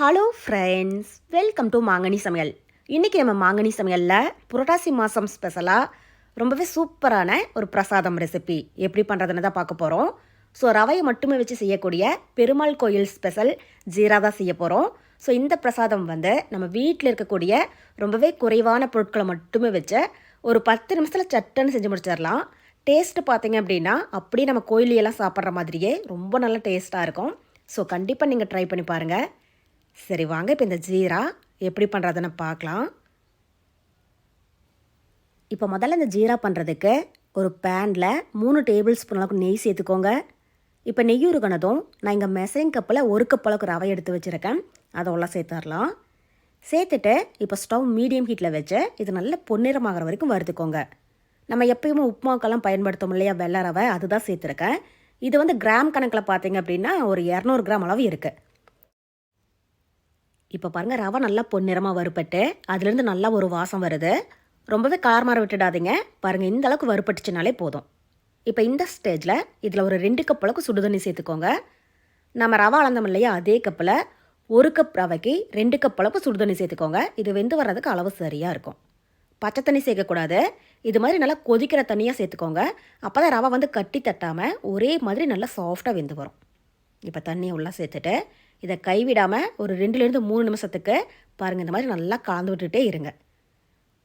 Hello friends welcome to மாங்கனி சமையல் இன்றைக்கி நம்ம மாங்கனி சமையலில் புரட்டாசி மாதம் ஸ்பெஷலாக ரொம்பவே சூப்பரான ஒரு பிரசாதம் ரெசிபி எப்படி பண்ணுறதுன்னு தான் பார்க்க போகிறோம் ஸோ ரவையை மட்டுமே வச்சு செய்யக்கூடிய பெருமாள் கோயில் ஸ்பெஷல் ஜீரா தான் செய்ய போகிறோம் ஸோ இந்த பிரசாதம் வந்து நம்ம வீட்டில் இருக்கக்கூடிய ரொம்பவே குறைவான பொருட்களை மட்டுமே வச்சு ஒரு பத்து நிமிஷத்தில் சட்டுன்னு செஞ்சு முடிச்சிடலாம். டேஸ்ட்டு பார்த்தீங்க அப்படின்னா அப்படியே நம்ம கோயிலையெல்லாம் சாப்பிட்ற மாதிரியே ரொம்ப நல்ல டேஸ்ட்டாக இருக்கும். ஸோ கண்டிப்பாக நீங்கள் ட்ரை பண்ணி பாருங்கள் சரி வாங்க. இப்போ இந்த ஜீரா எப்படி பண்ணுறதுன்னு பார்க்கலாம். இப்போ முதல்ல இந்த ஜீரா பண்ணுறதுக்கு ஒரு பேனில் மூணு டேபிள் ஸ்பூன் அளவுக்கு நெய் சேர்த்துக்கோங்க. இப்போ நெய் உருகினதும் நான் இங்கே மெசரிங் கப்பில் ஒரு கப் அளவுக்கு ரவை எடுத்து வச்சுருக்கேன். அதை உள்ள சேர்த்துடலாம். சேர்த்துட்டு இப்போ ஸ்டவ் மீடியம் ஹீட்டில் வச்சு இது நல்ல பொன்னிறமாகிற வரைக்கும் வறுத்துக்கோங்க. நம்ம எப்பயுமே உப்புமாக்கெல்லாம் பயன்படுத்தோம் இல்லையா வெள்ளை ரவை அதுதான் சேர்த்துருக்கேன். இது வந்து கிராம் கணக்கில் பார்த்தீங்க அப்படின்னா ஒரு இரநூறு கிராம் அளவு இருக்குது இப்போ பாருங்கள் ரவை நல்லா பொன்னிறமாக வறுப்பட்டு அதுலேருந்து நல்லா ஒரு வாசம் வருது. ரொம்பவே காரமாக விட்டுடாதீங்க. பாருங்கள் இந்த அளவுக்கு வறுப்பட்டுச்சுனாலே போதும். இப்போ இந்த ஸ்டேஜில் இதில் ஒரு ரெண்டு கப் அளவுக்கு சுடுதண்ணி சேர்த்துக்கோங்க. நம்ம ரவை அளந்தோம் இல்லையா அதே கப்பில் ஒரு கப் ரவைக்கு ரெண்டு கப் அளவுக்கு சுடுதண்ணி சேர்த்துக்கோங்க. இது வெந்து வர்றதுக்கு அளவு சரியாக இருக்கும். பச்சை தண்ணி சேர்க்கக்கூடாது. இது மாதிரி நல்லா கொதிக்கிற தண்ணியாக சேர்த்துக்கோங்க. அப்போ தான் ரவை வந்து கட்டி தட்டாமல் ஒரே மாதிரி நல்லா சாஃப்டாக வெந்து வரும். இப்போ தண்ணியை உள்ளே சேர்த்துட்டு இதை கைவிடாமல் ஒரு ரெண்டுலேருந்து மூணு நிமிஷத்துக்கு பாருங்கள் இந்த மாதிரி நல்லா கலந்து விட்டுட்டே இருங்க.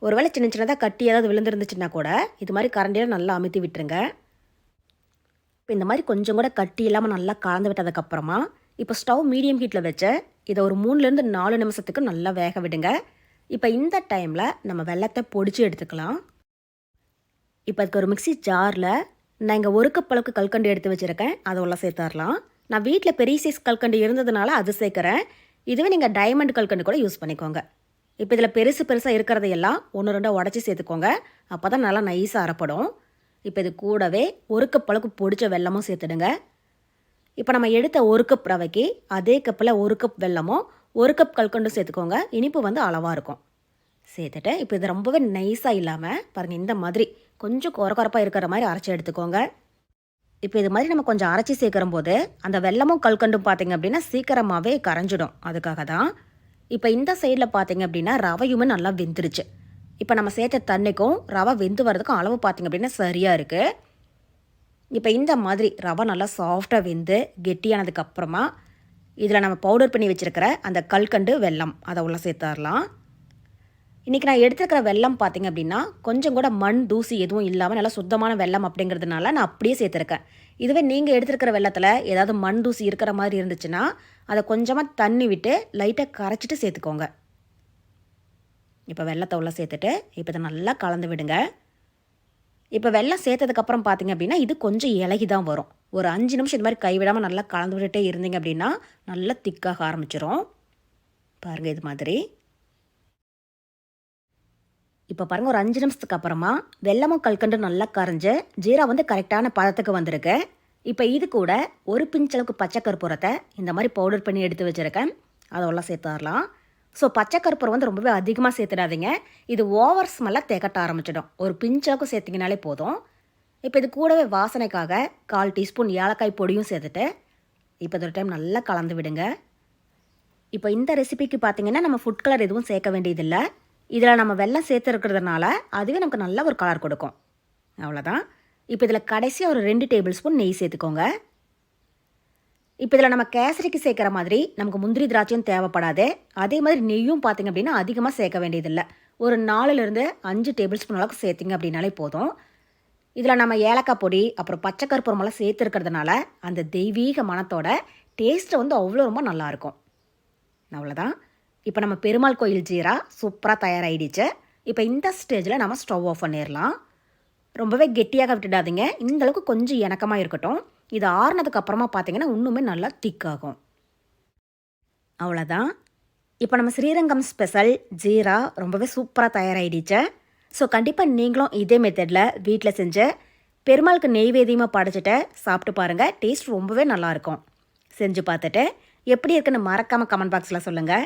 ஒருவேளை சின்ன சின்னதாக கட்டி ஏதாவது விழுந்துருந்துச்சுன்னா கூட இது மாதிரி கரண்டியில் நல்லா அமுத்தி விட்டுருங்க. இப்போ இந்த மாதிரி கொஞ்சம் கூட கட்டி இல்லாமல் நல்லா கலந்து விட்டதுக்கப்புறமா இப்போ ஸ்டவ் மீடியம் ஹீட்டில் வச்சு இதை ஒரு மூணுலேருந்து நாலு நிமிஷத்துக்கு நல்லா வேக விடுங்க. இப்போ இந்த டைமில் நம்ம வெள்ளத்தை பொடிச்சு எடுத்துக்கலாம். இப்போ அதுக்கு ஒரு மிக்சி ஜாரில் நான் இங்கே ஒரு கப் அளவுக்கு கல்கண்டு எடுத்து வச்சுருக்கேன். அதை உள்ள சேர்த்துடலாம் நான் வீட்டில் பெரிய சைஸ் கல்கண்டு இருந்ததுனால அது சேர்க்குறேன். இதுவே நீங்கள் டைமண்ட் கல்கண்டு கூட யூஸ் பண்ணிக்கோங்க. இப்போ இதில் பெருசு பெருசாக இருக்கிறதையெல்லாம் ஒன்று ரெண்டாக உடச்சி சேர்த்துக்கோங்க. அப்போ தான் நல்லா நைஸாக அரைப்படும். இப்போ இது கூடவே ஒரு கப் அளவுக்கு பொடிச்ச வெல்லமும் சேர்த்துடுங்க. இப்போ நம்ம எடுத்த ஒரு கப் ரவைக்கு அதே கப்பில் ஒரு கப் வெல்லமும் ஒரு கப் கல்கண்டும் சேர்த்துக்கோங்க. இனிப்பு வந்து அளவாக இருக்கும். சேர்த்துட்டு இப்போ இது ரொம்பவே நைஸாக இல்லாமல் பாருங்கள் இந்த மாதிரி கொஞ்சம் குறை குறப்பாக இருக்கிற மாதிரி அரைச்சி எடுத்துக்கோங்க. இப்போ இது மாதிரி நம்ம கொஞ்சம் அரைச்சி சேர்க்குற போது அந்த வெள்ளமும் கல்கண்டும் பார்த்தீங்க அப்படின்னா சீக்கிரமாகவே கரைஞ்சிடும். அதுக்காக தான் இப்போ இந்த சைடில் பார்த்தீங்க அப்படின்னா ரவையுமே நல்லா வெந்துருச்சு. இப்போ நம்ம சேர்த்த தண்ணிக்கும் ரவை வெந்து வர்றதுக்கும் அளவு பார்த்தீங்க அப்படின்னா சரியாக இருக்குது இப்போ இந்த மாதிரி ரவை நல்லா சாஃப்டாக வெந்து கெட்டியானதுக்கப்புறமா இதில் நம்ம பவுடர் பண்ணி வச்சுருக்கிற அந்த கல்கண்டு வெல்லம் அதை உள்ள சேர்த்தாரலாம் இன்றைக்கி நான் எடுத்துருக்கிற வெள்ளம் பார்த்திங்க அப்படின்னா கொஞ்சம் கூட மண் தூசி எதுவும் இல்லாமல் நல்லா சுத்தமான வெள்ளம் அப்படிங்கிறதுனால நான் அப்படியே சேர்த்துருக்கேன். இதுவே நீங்கள் எடுத்துருக்கிற வெள்ளத்தில் ஏதாவது மண் தூசி இருக்கிற மாதிரி இருந்துச்சுன்னா அதை கொஞ்சமாக தண்ணி விட்டு லைட்டாக கரைச்சிட்டு சேர்த்துக்கோங்க. இப்போ வெள்ளத்தை உள்ள சேர்த்துட்டு இப்போ இதை நல்லா கலந்து விடுங்க. இப்போ வெள்ளம் சேர்த்ததுக்கப்புறம் பார்த்தீங்க அப்படின்னா இது கொஞ்சம் இலகி தான் வரும். ஒரு அஞ்சு நிமிஷம் இது மாதிரி கைவிடாமல் நல்லா கலந்து விட்டுட்டே இருந்தீங்க அப்படின்னா நல்லா திக்காக ஆரம்பிச்சிரும். பாருங்கள் இது மாதிரி. இப்போ பாருங்கள் ஒரு அஞ்சு நிமிஷத்துக்கு அப்புறமா வெள்ளமும் கல்கண்டு நல்லா கரைஞ்சு ஜீரா வந்து கரெக்டான பதத்துக்கு வந்திருக்கு. இப்போ இது கூட ஒரு பிஞ்ச் அளவுக்கு பச்சை கற்பூரத்தை இந்த மாதிரி பவுடர் பண்ணி எடுத்து வச்சுருக்கேன். அதெல்லாம் சேர்த்து வரலாம். ஸோ பச்சை கற்பூரம் வந்து ரொம்பவே அதிகமாக சேர்த்துடாதீங்க. இது ஓவர் ஸ்மெல்லாக தேக்கட்ட ஆரம்பிச்சிடும். ஒரு பிஞ்சளவுக்கு சேர்த்திங்கனாலே போதும். இப்போ இது கூடவே வாசனைக்காக கால் டீஸ்பூன் ஏலக்காய் பொடியும் சேர்த்துட்டு இப்போ ஒரு டைம் நல்லா கலந்து விடுங்க. இப்போ இந்த ரெசிபிக்கு பார்த்தீங்கன்னா நம்ம ஃபுட் கலர் எதுவும் சேர்க்க வேண்டியதில்லை. இதில் நம்ம வெள்ளம் சேர்த்துருக்கிறதுனால அதுவே நமக்கு நல்ல ஒரு கலர் கொடுக்கும். அவ்வளோதான் இப்போ இதில் கடைசியாக ஒரு ரெண்டு டேபிள் ஸ்பூன் நெய் சேர்த்துக்கோங்க. இப்போ இதில் நம்ம கேசரிக்கு சேர்க்குற மாதிரி நமக்கு முந்திரி திராட்சையும் தேவைப்படாது. அதே மாதிரி நெய்யும் பார்த்திங்க அப்படின்னா அதிகமாக சேர்க்க வேண்டியதில்லை. ஒரு நாலுலேருந்து அஞ்சு டேபிள் ஸ்பூன் அளவுக்கு சேர்த்திங்க அப்படின்னாலே போதும். இதில் நம்ம ஏலக்காய் பொடி அப்புறம் பச்சை கற்பூரமெல்லாம் சேர்த்துருக்கிறதுனால அந்த தெய்வீக மனத்தோட டேஸ்ட்டு வந்து அவ்வளோ ரொம்ப நல்லாயிருக்கும் அவ்வளோதான் இப்போ நம்ம பெருமாள் கோயில் ஜீரா சூப்பராக தயாராகிடுச்சு இப்போ இந்த ஸ்டேஜில் நம்ம ஸ்டவ் ஆஃப் பண்ணிடலாம் ரொம்பவே கெட்டியாக விட்டுடாதீங்க. இந்தளவுக்கு கொஞ்சம் இணக்கமாக இருக்கட்டும். இது ஆறுனதுக்கு அப்புறமா பார்த்தீங்கன்னா இன்னுமே நல்லா திக்காகும் அவ்வளோதான் இப்போ நம்ம ஸ்ரீரங்கம் ஸ்பெஷல் ஜீரா ரொம்பவே சூப்பராக தயாராகிடுச்சு ஸோ கண்டிப்பாக நீங்களும் இதே மெத்தடில் வீட்டில் செஞ்சு பெருமாளுக்கு நெய்வேதியமாக படைச்சிட்டு சாப்பிட்டு பாருங்கள் டேஸ்ட் ரொம்பவே நல்லாயிருக்கும் செஞ்சு பார்த்துட்டு எப்படி இருக்குன்னு மறக்காமல் கமெண்ட் பாக்ஸில் சொல்லுங்கள்